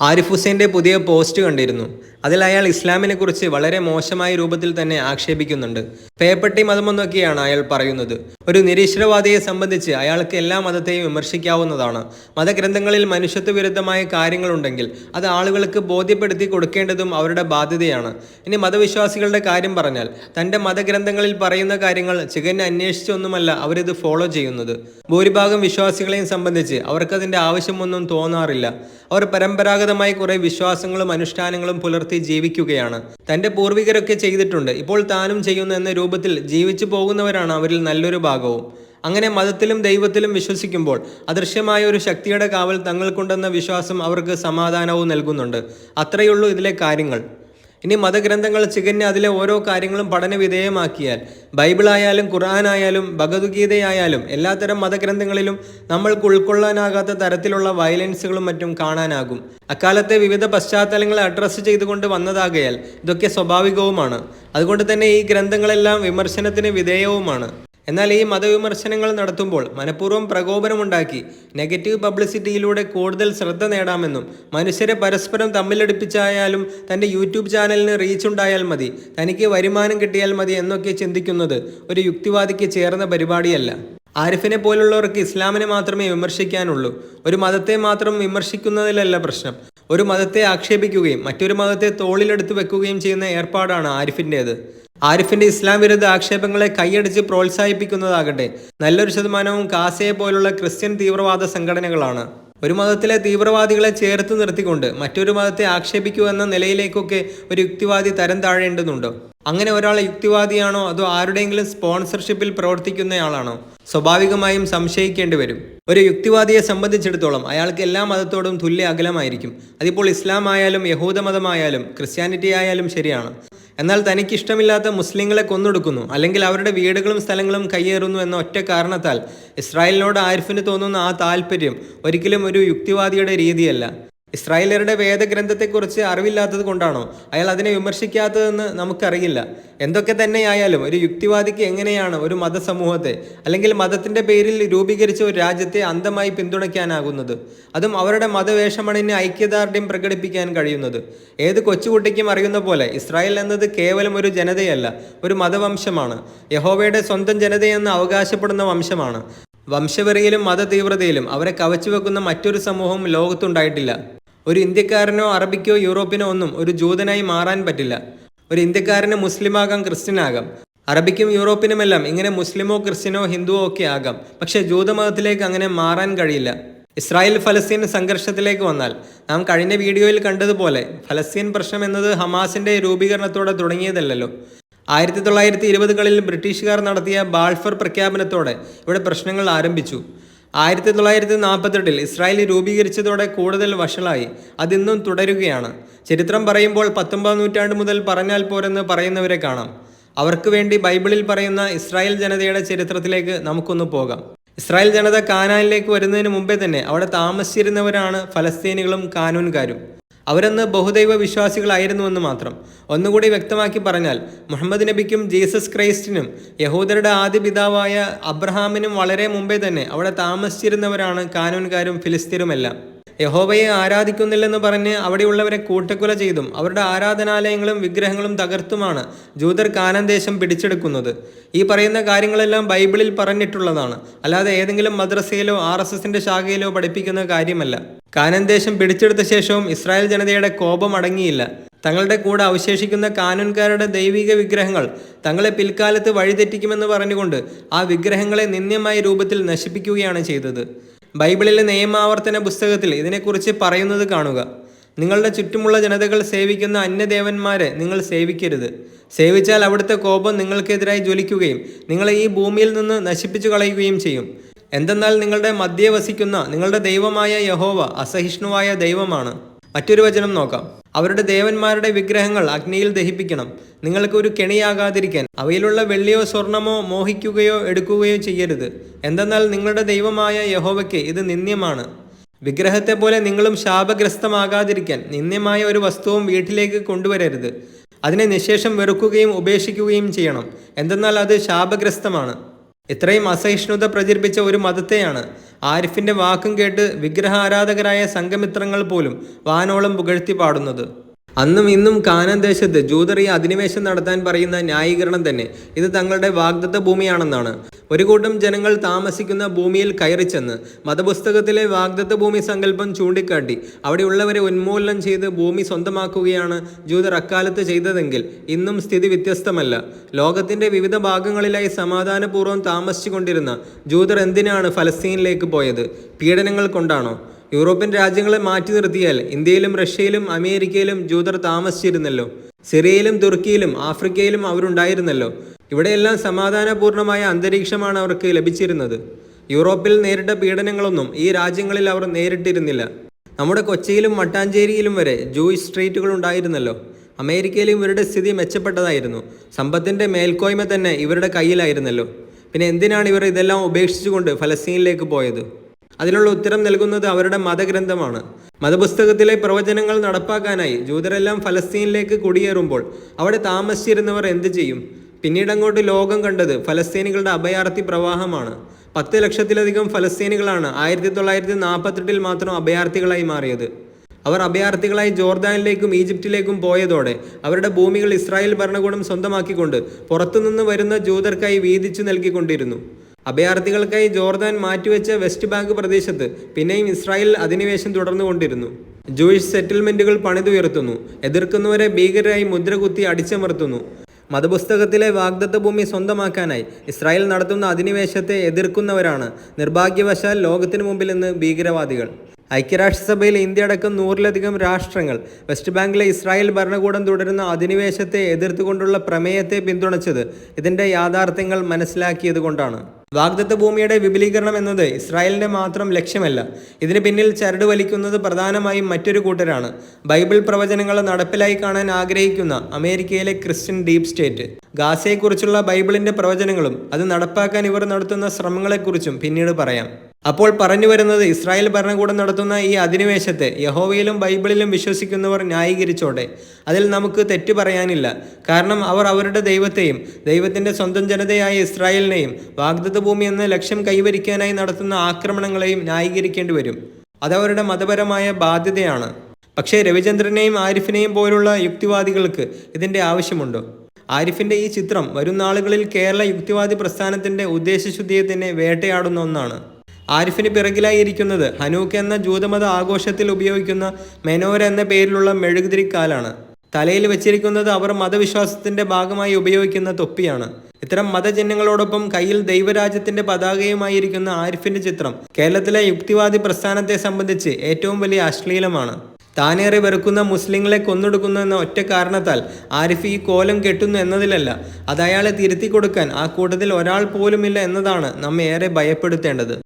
ആരിഫ് ഹുസൈന്റെ പുതിയ പോസ്റ്റ് കണ്ടിരുന്നു. അതിൽ അയാൾ ഇസ്ലാമിനെ കുറിച്ച് വളരെ മോശമായ രൂപത്തിൽ തന്നെ ആക്ഷേപിക്കുന്നുണ്ട്. പേപ്പട്ടി മതമെന്നൊക്കെയാണ് അയാൾ പറയുന്നത്. ഒരു നിരീശ്വരവാദിയെ സംബന്ധിച്ച് അയാൾക്ക് എല്ലാ മതത്തെയും വിമർശിക്കാവുന്നതാണ്. മതഗ്രന്ഥങ്ങളിൽ മനുഷ്യത്വ വിരുദ്ധമായ കാര്യങ്ങളുണ്ടെങ്കിൽ അത് ആളുകൾക്ക് ബോധ്യപ്പെടുത്തി കൊടുക്കേണ്ടതും അവരുടെ ബാധ്യതയാണ്. ഇനി മതവിശ്വാസികളുടെ കാര്യം പറഞ്ഞാൽ തന്റെ മതഗ്രന്ഥങ്ങളിൽ പറയുന്ന കാര്യങ്ങൾ ചികന്നെ അന്വേഷിച്ചൊന്നുമല്ല അവരിത് ഫോളോ ചെയ്യുന്നത്. ഭൂരിഭാഗം വിശ്വാസികളെയും സംബന്ധിച്ച് അവർക്കതിന്റെ ആവശ്യമൊന്നും തോന്നാറില്ല. അവർ പരമ്പരാഗതമായി കുറെ വിശ്വാസങ്ങളും അനുഷ്ഠാനങ്ങളും പുലർത്തി ജീവിക്കുകയാണ്. തന്റെ പൂർവികരൊക്കെ ചെയ്തിട്ടുണ്ട്. ഇപ്പോൾ താനും ചെയ്യുന്നു എന്ന രൂപത്തിൽ ജീവിച്ചു പോകുന്നവരാണ് അവരിൽ നല്ലൊരു ഭാഗവും. അങ്ങനെ മതത്തിലും ദൈവത്തിലും വിശ്വസിക്കുമ്പോൾ അദൃശ്യമായ ഒരു ശക്തിയുടെ കാവൽ തങ്ങൾക്കുണ്ടെന്ന വിശ്വാസം അവർക്ക് സമാധാനവും നൽകുന്നുണ്ട്. അത്രയുള്ളൂ ഇതിലെ കാര്യങ്ങൾ. ഇനി മതഗ്രന്ഥങ്ങൾ ചികഞ്ഞ് അതിലെ ഓരോ കാര്യങ്ങളും പഠനവിധേയമാക്കിയാൽ ബൈബിളായാലും ഖുർആനായാലും ഭഗവത്ഗീതയായാലും എല്ലാത്തരം മതഗ്രന്ഥങ്ങളിലും നമ്മൾക്ക് ഉൾക്കൊള്ളാനാകാത്ത തരത്തിലുള്ള വയലൻസുകളും മറ്റും കാണാനാകും. അക്കാലത്തെ വിവിധ പശ്ചാത്തലങ്ങളെ അഡ്രസ്സ് ചെയ്തുകൊണ്ട് വന്നതാകയാൽ ഇതൊക്കെ സ്വാഭാവികവുമാണ്. അതുകൊണ്ട് തന്നെ ഈ ഗ്രന്ഥങ്ങളെല്ലാം വിമർശനത്തിന് വിധേയവുമാണ്. എന്നാൽ ഈ മതവിമർശനങ്ങൾ നടത്തുമ്പോൾ മനഃപൂർവം പ്രകോപനമുണ്ടാക്കി നെഗറ്റീവ് പബ്ലിസിറ്റിയിലൂടെ കൂടുതൽ ശ്രദ്ധ നേടാമെന്നും മനുഷ്യരെ പരസ്പരം തമ്മിലടിപ്പിച്ചായാലും തന്റെ യൂട്യൂബ് ചാനലിന് റീച്ച് ഉണ്ടായാൽ മതി തനിക്ക് വരുമാനം കിട്ടിയാൽ മതി എന്നൊക്കെ ചിന്തിക്കുന്നത് ഒരു യുക്തിവാദിക്ക് ചേർന്ന പരിപാടിയല്ല. ആരിഫിനെ പോലുള്ളവർക്ക് ഇസ്ലാമിനെ മാത്രമേ വിമർശിക്കാനുള്ളൂ. ഒരു മതത്തെ മാത്രം വിമർശിക്കുന്നതിലല്ല പ്രശ്നം. ഒരു മതത്തെ ആക്ഷേപിക്കുകയും മറ്റൊരു മതത്തെ തോളിലെടുത്ത് വെക്കുകയും ചെയ്യുന്ന ഏർപ്പാടാണ് ആരിഫിന്റേത്. ആരിഫിന്റെ ഇസ്ലാം വിരുദ്ധ ആക്ഷേപങ്ങളെ കൈയടിച്ച് പ്രോത്സാഹിപ്പിക്കുന്നതാകട്ടെ നല്ലൊരു ശതമാനവും കാസയെ പോലുള്ള ക്രിസ്ത്യൻ തീവ്രവാദ സംഘടനകളാണ്. ഒരു മതത്തിലെ തീവ്രവാദികളെ ചേർത്ത് നിർത്തിക്കൊണ്ട് മറ്റൊരു മതത്തെ ആക്ഷേപിക്കൂ എന്ന നിലയിലേക്കൊക്കെ ഒരു യുക്തിവാദി തരം താഴേണ്ടതുണ്ടോ അങ്ങനെ ഒരാൾ യുക്തിവാദിയാണോ അതോ ആരുടെയെങ്കിലും സ്പോൺസർഷിപ്പിൽ പ്രവർത്തിക്കുന്നയാളാണോ? സ്വാഭാവികമായും സംശയിക്കേണ്ടി വരും. ഒരു യുക്തിവാദിയെ സംബന്ധിച്ചിടത്തോളം അയാൾക്ക് എല്ലാ മതത്തോടും തുല്യ അകലമായിരിക്കും. അതിപ്പോൾ ഇസ്ലാം ആയാലും യഹൂദ മതമായാലും ക്രിസ്ത്യാനിറ്റി ആയാലും ശരിയാണ്. എന്നാൽ തനിക്ക് ഇഷ്ടമില്ലാത്ത മുസ്ലിങ്ങളെ കൊന്നൊടുക്കുന്നു. അല്ലെങ്കിൽ അവരുടെ വീടുകളും സ്ഥലങ്ങളും കയ്യേറുന്നു എന്ന ഒറ്റ കാരണത്താൽ ഇസ്രായേലിനോട് ആരിഫിന് തോന്നുന്ന ആ താല്പര്യം ഒരിക്കലും ഒരു യുക്തിവാദിയുടെ രീതിയല്ല. ഇസ്രായേലരുടെ വേദഗ്രന്ഥത്തെക്കുറിച്ച് അറിവില്ലാത്തത് കൊണ്ടാണോ? അയാൾ അതിനെ വിമർശിക്കാത്തതെന്ന് നമുക്കറിയില്ല. എന്തൊക്കെ തന്നെയായാലും ഒരു യുക്തിവാദിക്ക് എങ്ങനെയാണ് ഒരു മതസമൂഹത്തെ അല്ലെങ്കിൽ മതത്തിന്റെ പേരിൽ രൂപീകരിച്ച ഒരു രാജ്യത്തെ അന്ധമായി പിന്തുണയ്ക്കാനാകുന്നത്? അതും അവരുടെ മതവേഷമണിന് ഐക്യദാർഢ്യം പ്രകടിപ്പിക്കാൻ കഴിയുന്നത്. ഏത് കൊച്ചുകുട്ടിക്കും അറിയുന്ന പോലെ ഇസ്രായേൽ എന്നത് കേവലം ഒരു ജനതയല്ല ഒരു മതവംശമാണ്. യഹോവയുടെ സ്വന്തം ജനതയെന്ന് അവകാശപ്പെടുന്ന വംശമാണ്. വംശവെറിയിലും മതതീവ്രതയിലും അവരെ കവച്ചു വെക്കുന്ന മറ്റൊരു സമൂഹവും ലോകത്തുണ്ടായിട്ടില്ല. ഒരു ഇന്ത്യക്കാരനോ അറബിക്കോ യൂറോപ്പിനോ ഒന്നും ഒരു ജൂതനായി മാറാൻ പറ്റില്ല. ഒരു ഇന്ത്യക്കാരന് മുസ്ലിമാകാം ക്രിസ്ത്യനാകാം. അറബിക്കും യൂറോപ്പിനുമെല്ലാം ഇങ്ങനെ മുസ്ലിമോ ക്രിസ്ത്യനോ ഹിന്ദുവോ ഒക്കെ ആകാം. പക്ഷേ ജൂതമതത്തിലേക്ക് അങ്ങനെ മാറാൻ കഴിയില്ല. ഇസ്രായേൽ ഫലസ്തീൻ സംഘർഷത്തിലേക്ക് വന്നാൽ നാം കഴിഞ്ഞ വീഡിയോയിൽ കണ്ടതുപോലെ ഫലസ്തീൻ പ്രശ്നം എന്നത് ഹമാസിന്റെ രൂപീകരണത്തോടെ തുടങ്ങിയതല്ലല്ലോ. ആയിരത്തി തൊള്ളായിരത്തി ഇരുപതുകളിൽ ബ്രിട്ടീഷുകാർ നടത്തിയ ബാൾഫർ പ്രഖ്യാപനത്തോടെ ഇവിടെ പ്രശ്നങ്ങൾ ആരംഭിച്ചു. ആയിരത്തി തൊള്ളായിരത്തി നാൽപ്പത്തെട്ടിൽ ഇസ്രായേൽ രൂപീകരിച്ചതോടെ കൂടുതൽ വഷളായി. അതിന്നും തുടരുകയാണ്. ചരിത്രം പറയുമ്പോൾ പത്തൊമ്പതാം നൂറ്റാണ്ട് മുതൽ പറഞ്ഞാൽ പോരെന്ന് പറയുന്നവരെ കാണാം. അവർക്ക് വേണ്ടി ബൈബിളിൽ പറയുന്ന ഇസ്രായേൽ ജനതയുടെ ചരിത്രത്തിലേക്ക് നമുക്കൊന്ന് പോകാം. ഇസ്രായേൽ ജനത കാനാനിലേക്ക് വരുന്നതിന് മുമ്പേ തന്നെ അവിടെ താമസിച്ചിരുന്നവരാണ് ഫലസ്തീനികളും കാനൂൻകാരും. അവരന്ന് ബഹുദൈവ വിശ്വാസികളായിരുന്നുവെന്ന് മാത്രം. ഒന്നുകൂടി വ്യക്തമാക്കി പറഞ്ഞാൽ മുഹമ്മദ് നബിക്കും ജീസസ് ക്രൈസ്റ്റിനും യഹൂദരുടെ ആദ്യ പിതാവായ അബ്രഹാമിനും വളരെ മുമ്പേ തന്നെ അവിടെ താമസിച്ചിരുന്നവരാണ് കാനൂൻകാരും ഫിലിസ്തീനുമെല്ലാം. യഹോവയെ ആരാധിക്കുന്നില്ലെന്ന് പറഞ്ഞ് അവിടെയുള്ളവരെ കൂട്ടക്കുല ചെയ്തും അവരുടെ ആരാധനാലയങ്ങളും വിഗ്രഹങ്ങളും തകർത്തുമാണ് ജൂതർ കാനന്ദേശം പിടിച്ചെടുക്കുന്നത്. ഈ പറയുന്ന കാര്യങ്ങളെല്ലാം ബൈബിളിൽ പറഞ്ഞിട്ടുള്ളതാണ്. അല്ലാതെ ഏതെങ്കിലും മദ്രസയിലോ ആർ എസ് എസിന്റെ ശാഖയിലോ പഠിപ്പിക്കുന്ന കാര്യമല്ല. കാനന്ദേശം പിടിച്ചെടുത്ത ശേഷവും ഇസ്രായേൽ ജനതയുടെ കോപം അടങ്ങിയില്ല. തങ്ങളുടെ കൂടെ അവശേഷിക്കുന്ന കാനൂൻകാരുടെ ദൈവിക വിഗ്രഹങ്ങൾ തങ്ങളെ പിൽക്കാലത്ത് വഴിതെറ്റിക്കുമെന്ന് പറഞ്ഞുകൊണ്ട് ആ വിഗ്രഹങ്ങളെ നിന്ദ്യമായ രൂപത്തിൽ നശിപ്പിക്കുകയാണ് ചെയ്തത്. ബൈബിളിലെ നിയമാവർത്തന പുസ്തകത്തിൽ ഇതിനെക്കുറിച്ച് പറയുന്നത് കാണുക. നിങ്ങളുടെ ചുറ്റുമുള്ള ജനതകൾ സേവിക്കുന്ന അന്യദേവന്മാരെ നിങ്ങൾ സേവിക്കരുത്. സേവിച്ചാൽ അവിടുത്തെ കോപം നിങ്ങൾക്കെതിരായി ജ്വലിക്കുകയും നിങ്ങളെ ഈ ഭൂമിയിൽ നിന്ന് നശിപ്പിച്ചു കളയുകയും ചെയ്യും. എന്തെന്നാൽ നിങ്ങളുടെ മധ്യേ വസിക്കുന്ന നിങ്ങളുടെ ദൈവമായ യഹോവ അസഹിഷ്ണുവായ ദൈവമാണ്. മറ്റൊരു വചനം നോക്കാം. അവരുടെ ദേവന്മാരുടെ വിഗ്രഹങ്ങൾ അഗ്നിയിൽ ദഹിപ്പിക്കണം. നിങ്ങൾക്ക് ഒരു കെണിയാകാതിരിക്കാൻ അവയിലുള്ള വെള്ളിയോ സ്വർണമോ മോഹിക്കുകയോ എടുക്കുകയോ ചെയ്യരുത്. എന്തെന്നാൽ നിങ്ങളുടെ ദൈവമായ യഹോവയ്ക്ക് ഇത് നിന്ദ്യമാണ്. വിഗ്രഹത്തെ പോലെ നിങ്ങളും ശാപഗ്രസ്തമാകാതിരിക്കാൻ നിന്ദ്യമായ ഒരു വസ്തുവും വീട്ടിലേക്ക് കൊണ്ടുവരരുത്. അതിനെ നിശേഷം വെറുക്കുകയും ഉപേക്ഷിക്കുകയും ചെയ്യണം. എന്തെന്നാൽ അത് ശാപഗ്രസ്തമാണ്. ഇത്രയും അസഹിഷ്ണുത പ്രചരിപ്പിച്ച ഒരു മതത്തെയാണ് ആരിഫിന്റെ വാക്കും കേട്ട് വിഗ്രഹാരാധകരായ സംഘമിത്രങ്ങൾ പോലും വാനോളം പുകഴ്ത്തി പാടുന്നത്. അന്നും ഇന്നും കാനാൻ ദേശത്ത് ജൂതർ ഈ അധിനിവേശം നടത്താൻ പറയുന്ന ന്യായീകരണം തന്നെ. ഇത് തങ്ങളുടെ വാഗ്ദത്ത ഭൂമിയാണെന്നാണ്. ഒരു കൂട്ടം ജനങ്ങൾ താമസിക്കുന്ന ഭൂമിയിൽ കയറിച്ചെന്ന് മതപുസ്തകത്തിലെ വാഗ്ദത്ത ഭൂമി സങ്കല്പം ചൂണ്ടിക്കാട്ടി അവിടെയുള്ളവരെ ഉന്മൂലനം ചെയ്ത് ഭൂമി സ്വന്തമാക്കുകയാണ് ജൂതർ അക്കാലത്ത് ചെയ്തതെങ്കിൽ ഇന്നും സ്ഥിതി വ്യത്യസ്തമല്ല. ലോകത്തിന്റെ വിവിധ ഭാഗങ്ങളിലായി സമാധാനപൂർവം താമസിച്ചുകൊണ്ടിരുന്ന ജൂതർ എന്തിനാണ് ഫലസ്തീനിലേക്ക് പോയത്? പീഡനങ്ങൾ കൊണ്ടാണോ? യൂറോപ്യൻ രാജ്യങ്ങളെ മാറ്റി നിർത്തിയാൽ ഇന്ത്യയിലും റഷ്യയിലും അമേരിക്കയിലും ജൂതർ താമസിച്ചിരുന്നല്ലോ. സിറിയയിലും തുർക്കിയിലും ആഫ്രിക്കയിലും അവരുണ്ടായിരുന്നല്ലോ. ഇവിടെയെല്ലാം സമാധാനപൂർണമായ അന്തരീക്ഷമാണ് അവർക്ക് ലഭിച്ചിരുന്നത്. യൂറോപ്പിൽ നേരിട്ട പീഡനങ്ങളൊന്നും ഈ രാജ്യങ്ങളിൽ അവർ നേരിട്ടിരുന്നില്ല. നമ്മുടെ കൊച്ചിയിലും മട്ടാഞ്ചേരിയിലും വരെ ജൂയിസ് സ്ട്രീറ്റുകൾ ഉണ്ടായിരുന്നല്ലോ. അമേരിക്കയിലും ഇവരുടെ സ്ഥിതി മെച്ചപ്പെട്ടതായിരുന്നു. സമ്പത്തിന്റെ മേൽക്കോയ്മ തന്നെ ഇവരുടെ കയ്യിലായിരുന്നല്ലോ. പിന്നെ എന്തിനാണ് ഇവർ ഇതെല്ലാം ഉപേക്ഷിച്ചുകൊണ്ട് ഫലസ്തീനിലേക്ക് പോയത്? അതിനുള്ള ഉത്തരം നൽകുന്നത് അവരുടെ മതഗ്രന്ഥമാണ്. മതപുസ്തകത്തിലെ പ്രവചനങ്ങൾ നടപ്പാക്കാനായി ജൂതരെല്ലാം ഫലസ്തീനിലേക്ക് കുടിയേറുമ്പോൾ അവിടെ താമസിച്ചിരുന്നവർ എന്ത് ചെയ്യും? പിന്നീട് അങ്ങോട്ട് ലോകം കണ്ടത് ഫലസ്തീനികളുടെ അഭയാർത്ഥി പ്രവാഹമാണ്. പത്ത് ലക്ഷത്തിലധികം ഫലസ്തീനികളാണ് ആയിരത്തി തൊള്ളായിരത്തി നാൽപ്പത്തെട്ടിൽ മാത്രം അഭയാർത്ഥികളായി മാറിയത്. അവർ അഭയാർത്ഥികളായി ജോർദാനിലേക്കും ഈജിപ്തിലേക്കും പോയതോടെ അവരുടെ ഭൂമികൾ ഇസ്രായേൽ ഭരണകൂടം സ്വന്തമാക്കിക്കൊണ്ട് പുറത്തുനിന്ന് വരുന്ന ജൂതർക്കായി വീതിച്ചു നൽകിക്കൊണ്ടിരുന്നു. അഭയാർത്ഥികൾക്കായി ജോർദാൻ മാറ്റിവെച്ച വെസ്റ്റ് ബാങ്ക് പ്രദേശത്ത് പിന്നെയും ഇസ്രായേൽ അധിനിവേശം തുടർന്നുകൊണ്ടിരുന്നു. ജൂയിഷ് സെറ്റിൽമെന്റുകൾ പണിതുയർത്തുന്നു. എതിർക്കുന്നവരെ ഭീകരരായി മുദ്രകുത്തി അടിച്ചമർത്തുന്നു. മതപുസ്തകത്തിലെ വാഗ്ദത്ത ഭൂമി സ്വന്തമാക്കാനായി ഇസ്രായേൽ നടത്തുന്ന അധിനിവേശത്തെ എതിർക്കുന്നവരാണ് നിർഭാഗ്യവശാൽ ലോകത്തിനു മുമ്പിൽ നിന്ന് ഭീകരവാദികൾ. ഐക്യരാഷ്ട്രസഭയിൽ ഇന്ത്യ അടക്കം നൂറിലധികം രാഷ്ട്രങ്ങൾ വെസ്റ്റ് ബാങ്കിലെ ഇസ്രായേൽ ഭരണകൂടം തുടരുന്ന അധിനിവേശത്തെ എതിർത്തുകൊണ്ടുള്ള പ്രമേയത്തെ പിന്തുണച്ചത് ഇതിന്റെ യാഥാർത്ഥ്യങ്ങൾ മനസ്സിലാക്കിയത് കൊണ്ടാണ് വാഗ്ദത്ത ഭൂമിയുടെ വിപുലീകരണം എന്നത് ഇസ്രായേലിന്റെ മാത്രം ലക്ഷ്യമല്ല. ഇതിന് പിന്നിൽ ചരട് വലിക്കുന്നത് പ്രധാനമായും മറ്റൊരു കൂട്ടരാണ്. ബൈബിൾ പ്രവചനങ്ങൾ നടപ്പിലായി കാണാൻ ആഗ്രഹിക്കുന്ന അമേരിക്കയിലെ ക്രിസ്ത്യൻ ഡീപ് സ്റ്റേറ്റ്. ഗാസയെക്കുറിച്ചുള്ള ബൈബിളിന്റെ പ്രവചനങ്ങളും അത് നടപ്പാക്കാൻ ഇവർ നടത്തുന്ന ശ്രമങ്ങളെക്കുറിച്ചും പിന്നീട് പറയാം. അപ്പോൾ പറഞ്ഞു വരുന്നത് ഇസ്രായേൽ ഭരണകൂടം നടത്തുന്ന ഈ അധിനിവേശത്തെ യഹോവയിലും ബൈബിളിലും വിശ്വസിക്കുന്നവർ ന്യായീകരിച്ചോടെ അതിൽ നമുക്ക് തെറ്റ് പറയാനില്ല. കാരണം അവർ അവരുടെ ദൈവത്തെയും ദൈവത്തിന്റെ സ്വന്തം ജനതയായ ഇസ്രായേലിനെയും വാഗ്ദത്ത ഭൂമി എന്ന ലക്ഷ്യം കൈവരിക്കാനായി നടത്തുന്ന ആക്രമണങ്ങളെയും ന്യായീകരിക്കേണ്ടി വരും. അതവരുടെ മതപരമായ ബാധ്യതയാണ്. പക്ഷേ രവിചന്ദ്രനെയും ആരിഫിനെയും പോലുള്ള യുക്തിവാദികൾക്ക് ഇതിന്റെ ആവശ്യമുണ്ടോ. ആരിഫിന്റെ ഈ ചിത്രം വരും നാളുകളിൽ കേരള യുക്തിവാദി പ്രസ്ഥാനത്തിന്റെ ഉദ്ദേശശുദ്ധിയെ തന്നെ വേട്ടയാടുന്ന ഒന്നാണ്. ആരിഫിന് പിറകിലായി ഇരിക്കുന്നത് ഹനൂക്ക് എന്ന ജൂതമത ആഘോഷത്തിൽ ഉപയോഗിക്കുന്ന മെനോര എന്ന പേരിലുള്ള മെഴുകുതിരിക്കാലാണ്. തലയിൽ വെച്ചിരിക്കുന്നത് അവർ മതവിശ്വാസത്തിന്റെ ഭാഗമായി ഉപയോഗിക്കുന്ന തൊപ്പിയാണ്. ഇത്തരം മതചിഹ്നങ്ങളോടൊപ്പം കയ്യിൽ ദൈവരാജ്യത്തിന്റെ പതാകയുമായിരിക്കുന്ന ആരിഫിന്റെ ചിത്രം കേരളത്തിലെ യുക്തിവാദി പ്രസ്ഥാനത്തെ സംബന്ധിച്ച് ഏറ്റവും വലിയ അശ്ലീലമാണ്. താനേറെ വെറുക്കുന്ന മുസ്ലിങ്ങളെ കൊന്നൊടുക്കുന്നു എന്ന ഒറ്റ കാരണത്താൽ ആരിഫ് ഈ കോലം കെട്ടുന്നു എന്നതിലല്ല അത് അയാളെ തിരുത്തി കൊടുക്കാൻ ആ കൂട്ടത്തിൽ ഒരാൾ പോലുമില്ല എന്നതാണ് നമ്മെ ഏറെ ഭയപ്പെടുത്തേണ്ടത്.